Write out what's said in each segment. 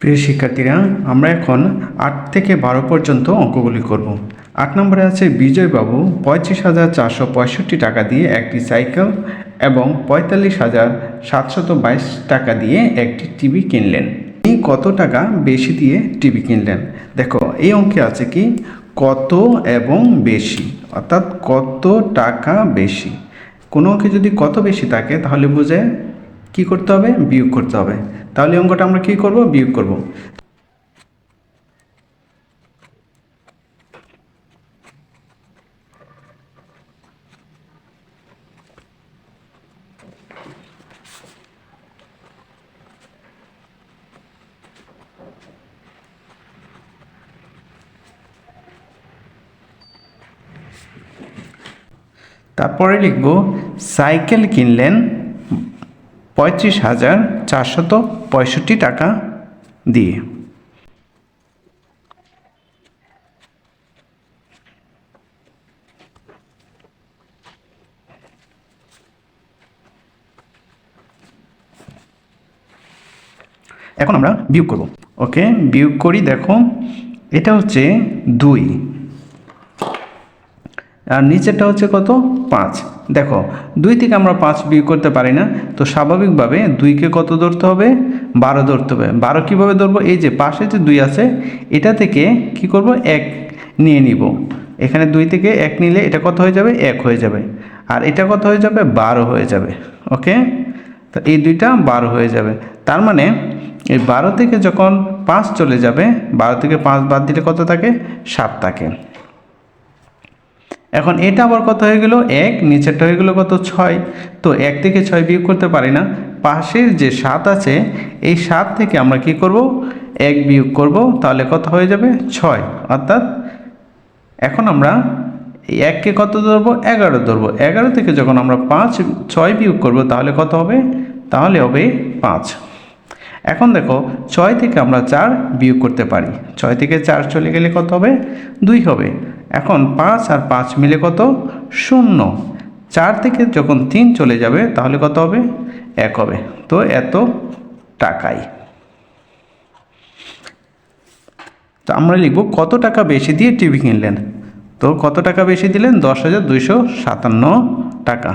প্রিয় শিক্ষার্থীরা, আমরা এখন আট থেকে বারো পর্যন্ত অঙ্কগুলি করব। আট নম্বরে আছে বিজয়বাবু পঁয়ত্রিশ হাজার চারশো পঁয়ষট্টি টাকা দিয়ে একটি সাইকেল এবং পঁয়তাল্লিশ হাজার সাতশত বাইশ টাকা দিয়ে একটি টিভি কিনলেন। তিনি কত টাকা বেশি দিয়ে টিভি কিনলেন? দেখো, এই অঙ্কে আছে কি, কত এবং বেশি, অর্থাৎ কত টাকা বেশি। কোনো অঙ্কে যদি কত বেশি থাকে, তাহলে বোঝে কি করতে হবে? বিয়োগ করতে হবে। তাহলে অঙ্কটা আমরা কি করব? বিয়োগ করব। তারপরে লিখব, সাইকেল কিনলেন পঁয়ত্রিশ হাজার চারশত পঁয়ষট্টি টাকা দিয়ে। এখন আমরা বিয়োগ করব। ওকে, বিয়োগ করি, দেখো, এটা হচ্ছে দুই। আর নিচেরটা হচ্ছে কত? পাঁচ। দেখো, দুই থেকে আমরা পাঁচ বিয়োগ করতে পারি না, তো স্বাভাবিকভাবে দুইকে কত ধরতে হবে? বারো ধরতে হবে। বারো কীভাবে ধরবো? এই যে পাশে যে দুই আছে, এটা থেকে কি করব? এক নিয়ে নিব। এখানে দুই থেকে এক নিলে এটা কত হয়ে যাবে? এক হয়ে যাবে। আর এটা কত হয়ে যাবে? বারো হয়ে যাবে। ওকে? তো এই দুইটা বারো হয়ে যাবে। তার মানে এই বারো থেকে যখন পাঁচ চলে যাবে, বারো থেকে পাঁচ বাদ দিলে কত থাকে? সাত থাকে। এখন এটা আবার কত হয়ে গেল এক, নিচেরটা হয়ে গেলো কত ছয়? তো এক থেকে ছয় বিয়োগ করতে পারি না। পাশের যে সাত আছে, এই সাত থেকে আমরা কি করব? এক বিয়োগ করব, তাহলে কত হয়ে যাবে? ছয়। অর্থাৎ এখন আমরা এককে কত ধরবো? এগারো ধরবো। এগারো থেকে যখন আমরা পাঁচ, ছয় বিয়োগ করব, তাহলে কত হবে? তাহলে হবে পাঁচ। এখন দেখো, ছয় থেকে আমরা চার বিয়োগ করতে পারি। ছয় থেকে চার চলে গেলে কত হবে? দুই হবে। এখন পাঁচ আর পাঁচ মিলে কত? শূন্য। চার থেকে যখন তিন চলে যাবে, তাহলে কত হবে? এক হবে। তো এত টাকাই। তো আমরা লিখব, কত টাকা বেশি দিয়ে টিভি কিনলেন? তো কত টাকা বেশি দিলেন? দশ হাজার দুইশো সাতান্ন টাকা।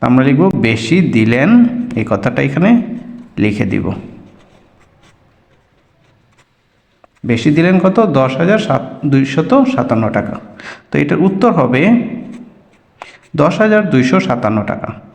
আমরা লিখব, বেশি দিলেন, এই কথাটা এখানে লিখে দিব। বেশি দিলেন কত? দশ হাজার সাত, দুইশত সাতান্ন টাকা। তো এটার উত্তর হবে দশ হাজার দুইশো সাতান্ন টাকা।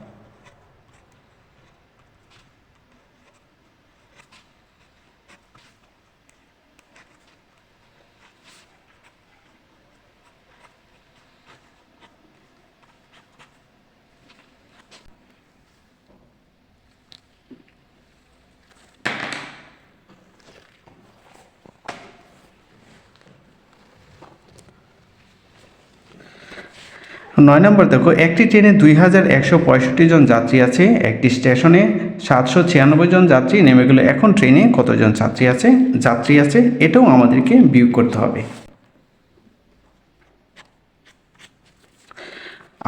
নয় নম্বর দেখো, একটি ট্রেনে দুই হাজার একশো পঁয়ষট্টি জন যাত্রী আছে, একটি স্টেশনে সাতশো ছিয়ানব্বই জন যাত্রী নেমে গেলে, এখন ট্রেনে কতজন যাত্রী আছে? যাত্রী আছে, এটাও আমাদেরকে বিয়োগ করতে হবে।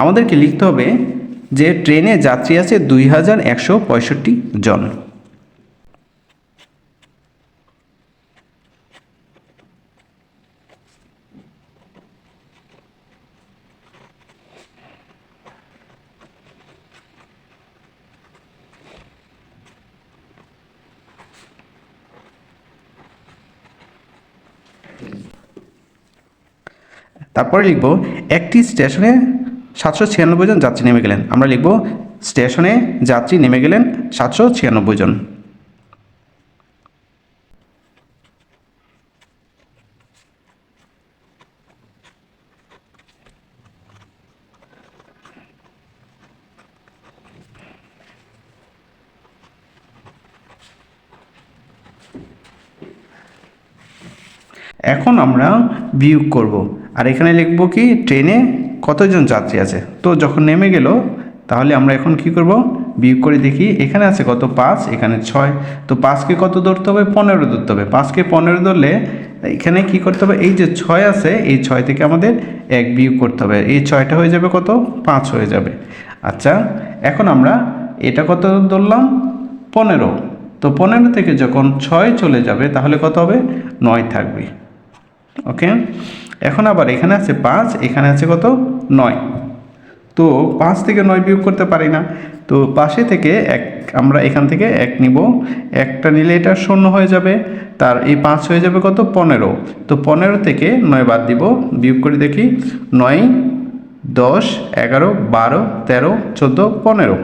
আমাদেরকে লিখতে হবে যে, ট্রেনে যাত্রী আছে দুই হাজার একশো পঁয়ষট্টি জন। তারপরে লিখব, একটি স্টেশনে সাতশো ছিয়ানব্বই জন যাত্রী নেমে গেলেন। আমরা লিখব, স্টেশনে যাত্রী নেমে গেলেন সাতশো ছিয়ানব্বই জন। এখন আমরা বিয়োগ করব। আর এখানে লিখব কি ট্রেনে কতজন যাত্রী আছে? তো যখন নেমে গেল, তাহলে আমরা এখন কি করব? বিয়োগ করে দেখি, এখানে আছে কত? পাঁচ, এখানে ছয়। তো পাঁচকে কত ধরতে হবে? পনেরো ধরতে হবে। পাঁচকে পনেরো ধরলে, এখানে কি করতে হবে? এই যে ছয় আছে, এই ছয় থেকে আমাদের এক বিয়োগ করতে হবে। এই ছয়টা হয়ে যাবে কত? পাঁচ হয়ে যাবে। আচ্ছা এখন আমরা এটা কত ধরলাম? পনেরো। তো পনেরো থেকে যখন ছয় চলে যাবে, তাহলে কত হবে? নয় থাকবে। ওকে? এখন আবার এখানে আছে পাঁচ, এখানে আছে কত? নয়। তো পাঁচ থেকে নয় বিয়োগ করতে পারি না। তো পাশে থেকে এক, আমরা এখান থেকে এক নিব। একটা নিলে এটা শূন্য হয়ে যাবে। তার এই পাঁচ হয়ে যাবে কত? পনেরো। তো পনেরো থেকে নয় বাদ দিব। বিয়োগ করে দেখি। নয়, দশ, এগারো, বারো, তেরো, চোদ্দ, পনেরো।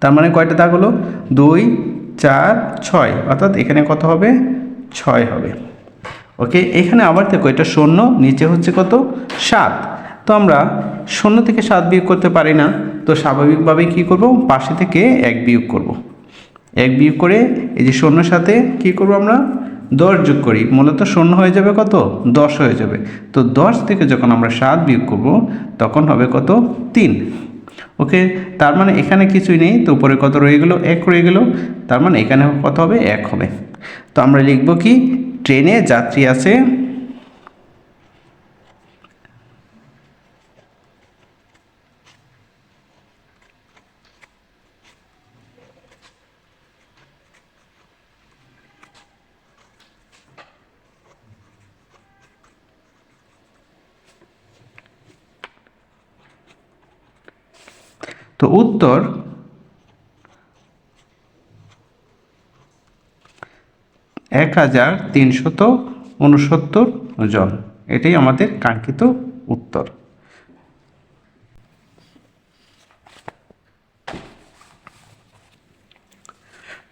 তার মানে কয়টা দাগ হলো? দুই, চার, ছয়। অর্থাৎ এখানে কত হবে? ছয় হবে। ওকে, এখানে আবার দেখো, এটা শূন্য, নিচে হচ্ছে কত? সাত। তো আমরা শূন্য থেকে সাত বিয়োগ করতে পারি না, তো স্বাভাবিকভাবেই কী করব? পাশে থেকে এক বিয়োগ করব। এক বিয়োগ করে এই যে শূন্যর সাথে কী করব আমরা? দশ যোগ করি, মূলত শূন্য হয়ে যাবে কত? দশ হয়ে যাবে। তো দশ থেকে যখন আমরা সাত বিয়োগ করব, তখন হবে কত? তিন। ওকে, তার মানে এখানে কিছুই নেই, তো উপরে কত রয়ে গেলো? এক রয়ে গেল। তার মানে এখানে কত হবে? এক হবে। তো আমরা লিখব কি? ট্রেনে যাত্রী আছে। তো উত্তর এক হাজার তিনশত উনসত্তর জন। এটাই আমাদের কাঙ্ক্ষিত উত্তর।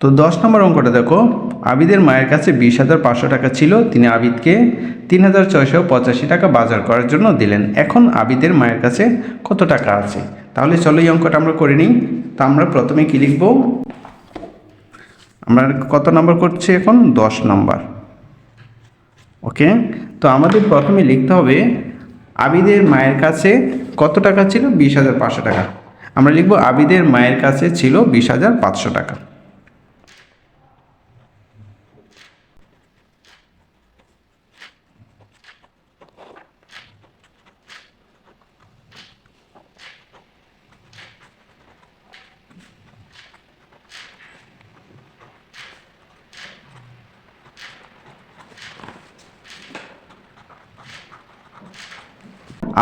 তো দশ নম্বর অঙ্কটা দেখো। আবিদের মায়ের কাছে বিশ হাজার পাঁচশো টাকা ছিল। তিনি আবিদকে তিন হাজার ছয়শো পঁচাশি টাকা বাজার করার জন্য দিলেন। এখন আবিদের মায়ের কাছে কত টাকা আছে? তাহলে চলো এই অঙ্কটা আমরা করে নিই। তা আমরা প্রথমে কী লিখব? আমরা কত নাম্বার করছি এখন? দশ নম্বর। ওকে? তো আমাদের প্রথমে লিখতে হবে, আবিদের মায়ের কাছে কত টাকা ছিল? বিশ হাজার পাঁচশো টাকা। আমরা লিখব, আবিদের মায়ের কাছে ছিল বিশ হাজার পাঁচশো টাকা।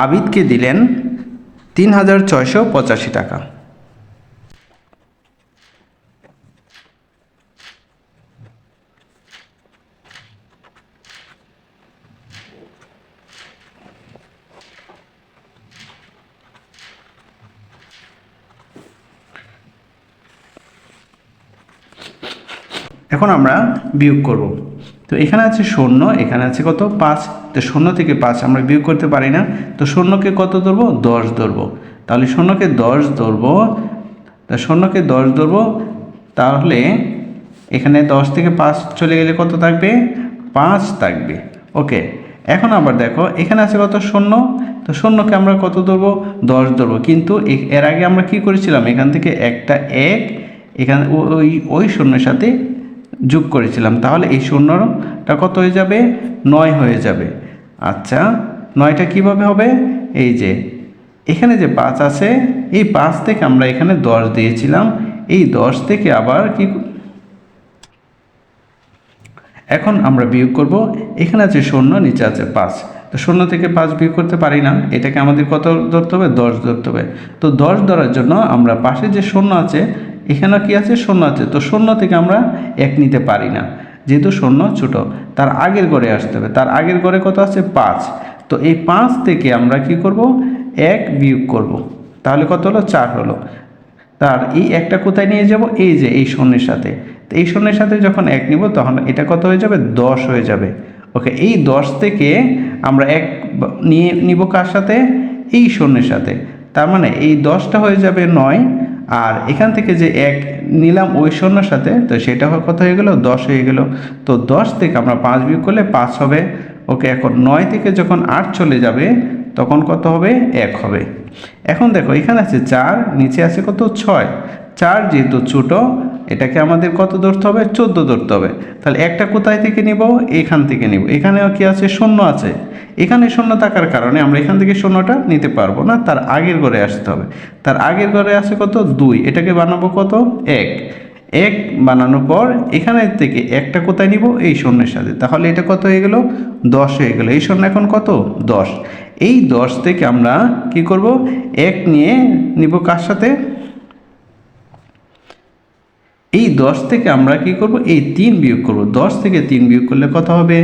আবিদকে দিলেন তিন হাজার ছয়শো পঁচাশি টাকা। এখন আমরা বিয়োগ করব। তো এখানে আছে শূন্য, এখানে আছে কত? পাঁচ। তো শূন্য থেকে পাঁচ আমরা বিয়োগ করতে পারি না, তো শূন্যকে কত ধরবো? দশ ধরবো। তাহলে শূন্যকে দশ ধরবো, তা শূন্যকে দশ ধরবো, তাহলে এখানে দশ থেকে পাঁচ চলে গেলে কত থাকবে? পাঁচ থাকবে। ওকে এখন আবার দেখো, এখানে আছে কত? শূন্য। তো শূন্যকে আমরা কত ধরবো? দশ ধরবো। কিন্তু এর আগে আমরা কি করেছিলাম? এখান থেকে একটা এক, এখানে ওই ওই শূন্যের সাথে যোগ করেছিলাম। তাহলে এই শূন্যটা কত হয়ে যাবে? নয় হয়ে যাবে। আচ্ছা নয়টা কীভাবে হবে? এই যে, এখানে যে পাঁচ আছে, এই পাঁচ থেকে আমরা এখানে দশ দিয়েছিলাম, এই দশ থেকে আবার কি এখন আমরা বিয়োগ করব, এখানে আছে শূন্য, নিচে আছে পাঁচ। তো শূন্য থেকে পাঁচ বিয়োগ করতে পারি না, এটাকে আমাদের কত ধরতে হবে? দশ ধরতে হবে। তো দশ ধরার জন্য আমরা পাশে যে শূন্য আছে এখানে কি আছে? শূন্য আছে। তো শূন্য থেকে আমরা এক নিতে পারি না। যেহেতু শূন্য, ছোট। তার আগের গড়ে আসতে হবে। তার আগের গড়ে কত আছে? পাঁচ। তো এই পাঁচ থেকে আমরা কি করব? এক বিয়োগ করব। তাহলে কত হলো? চার হলো। তার এই একটা কোথায় নিয়ে যাব? এই যে, এই শূন্যের সাথে। তো এই শূন্যের সাথে যখন এক নিব, তখন এটা কত হয়ে যাবে? দশ হয়ে যাবে। ওকে, এই দশ থেকে আমরা এক নিয়ে নিব কার সাথে? এই শূন্যের সাথে। তার মানে এই দশটা হয়ে যাবে নয়। আর এখান থেকে যে এক নিলাম ওই শূন্যর সাথে, তো সেটা কত হয়ে গেল, দশ হয়ে গেল। তো দশ থেকে আমরা পাঁচ বিয়োগ করলে পাঁচ হবে। ওকে, এখন নয় থেকে যখন আট চলে যাবে, তখন কত হবে? এক হবে। এখন দেখো, এখানে আছে চার, নিচে আছে কত? ছয়। চার যেহেতু ছোটো এটাকে আমাদের কত ধরতে হবে? চোদ্দ ধরতে হবে। তাহলে একটা কোথায় থেকে নিব? এখান থেকে নিব। এখানেও কি আছে? শূন্য আছে। এখানে শূন্য থাকার কারণে আমরা এখান থেকে শূন্যটা নিতে পারব না। তার আগের ঘরে আসতে হবে। তার আগের ঘরে আছে কত? দুই। এটাকে বানাবো কত? এক। এক বানানোর পর এখানে থেকে একটা কোথায় নিব? এই শূন্যের সাথে। তাহলে এটা কত হয়ে গেল? দশ হয়ে গেল। এই শূন্য এখন কত? দশ। এই দশ থেকে আমরা কি করব? এক নিয়ে নিব কার সাথে? এই দশ থেকে আমরা কি করব? এই তিন বিয়োগ করব। দশ থেকে তিন বিয়োগ করলে কত হবে?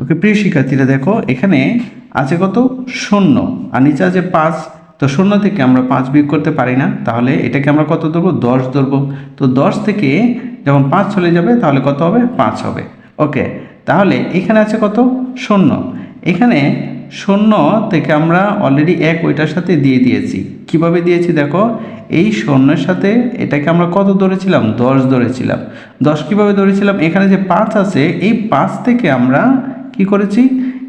ওকে, প্রিয় শিক্ষার্থীরা, দেখো, এখানে আছে কত? শূন্য। আর নিচে আছে পাঁচ। তো শূন্য থেকে আমরা পাঁচ বিয়োগ করতে পারি না। তাহলে এটাকে আমরা কত ধরবো? দশ ধরবো। তো দশ থেকে যখন পাঁচ চলে যাবে, তাহলে কত হবে? পাঁচ হবে। ওকে তাহলে এখানে আছে কত? শূন্য। এখানে শূন্য থেকে আমরা অলরেডি এক ওইটার সাথে দিয়ে দিয়েছি। কীভাবে দিয়েছি দেখো? এই শূন্যের সাথে এটাকে আমরা কত ধরেছিলাম? দশ ধরেছিলাম। দশ কীভাবে ধরেছিলাম? এখানে যে পাঁচ আছে, এই পাঁচ থেকে আমরা কি করেছি?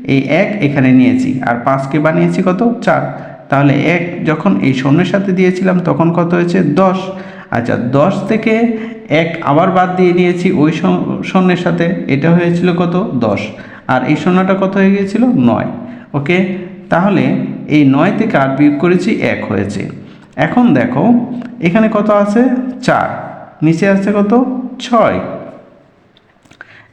এই এক এখানে নিয়েছি। আর পাঁচকে বানিয়েছি কত? চার। তাহলে এক যখন এই শূন্যের সাথে দিয়েছিলাম, তখন কত হয়েছে? দশ। আচ্ছা দশ থেকে এক আবার বাদ দিয়ে নিয়েছি ওই শূন্য- শূন্যের সাথে, এটা হয়েছিল কত? দশ। আর এই শূন্যটা কত হয়ে গিয়েছিল? নয়। ওকে? তাহলে এই নয় থেকে আট বিয়োগ করেছি এক হয়েছে। এখন দেখো, এখানে কত আছে? চার। নিচে আছে কত? ছয়।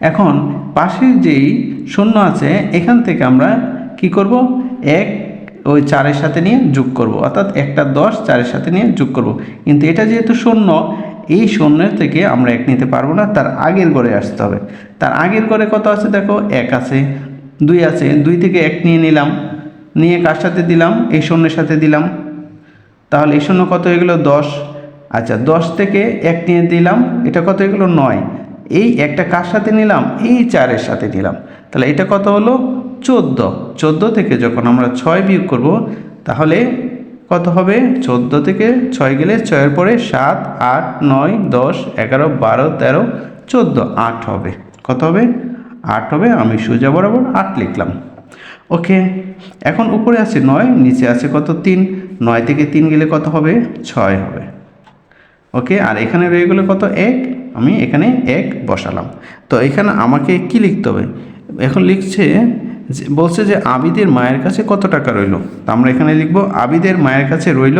এখন পাশের যেই শূন্য আছে, এখান থেকে আমরা কি করব? এক ওই চারের সাথে নিয়ে যোগ করব। অর্থাৎ একটা দশ চারের সাথে নিয়ে যোগ করব। কিন্তু এটা যেহেতু শূন্য, এই শূন্যের থেকে আমরা এক নিতে পারব না, তার আগের গড়ে আসতে হবে। তার আগের গড়ে কত আছে দেখো? এক আছে। দুই আছে। দুই থেকে এক নিয়ে নিলাম। নিয়ে কার সাথে দিলাম? এই শূন্যের সাথে দিলাম। তাহলে এই শূন্য কত হয়ে গেলো? দশ। আচ্ছা দশ থেকে এক নিয়ে দিলাম, এটা কত হয়ে গেলো? নয়। এই একটা কার সাথে নিলাম? এই চারের সাথে নিলাম তাহলে এটা কত হলো? চোদ্দ। চোদ্দ থেকে যখন আমরা ছয় বিয়োগ করব, তাহলে কত হবে? চোদ্দ থেকে ছয় গেলে ছয়ের পরে সাত, আট, নয়, দশ, এগারো, বারো, তেরো, চোদ্দ, আট হবে। কত হবে? আট হবে। আমি সোজা বরাবর আট লিখলাম। ওকে, এখন উপরে আছে নয়, নিচে আছে কত? তিন। নয় থেকে তিন গেলে কত হবে? ছয় হবে। ওকে, আর এখানে রয়ে গেলে কত? এক। আমি এখানে এক বসালাম। তো এখানে আমাকে কি লিখতে হবে? এখন লিখছে বলছে যে আবিদের মায়ের কাছে কত টাকা রইল? তো আমরা এখানে লিখব, আবিদের মায়ের কাছে রইল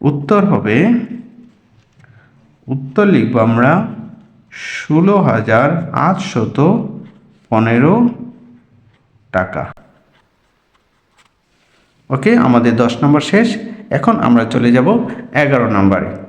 উত্তর হবে উত্তর লিখব আমরা। ষোলো হাজার আটশত পনেরো টাকা। ওকে, আমাদের দশ নম্বর শেষ। এখন আমরা চলে যাব এগারো নম্বরে।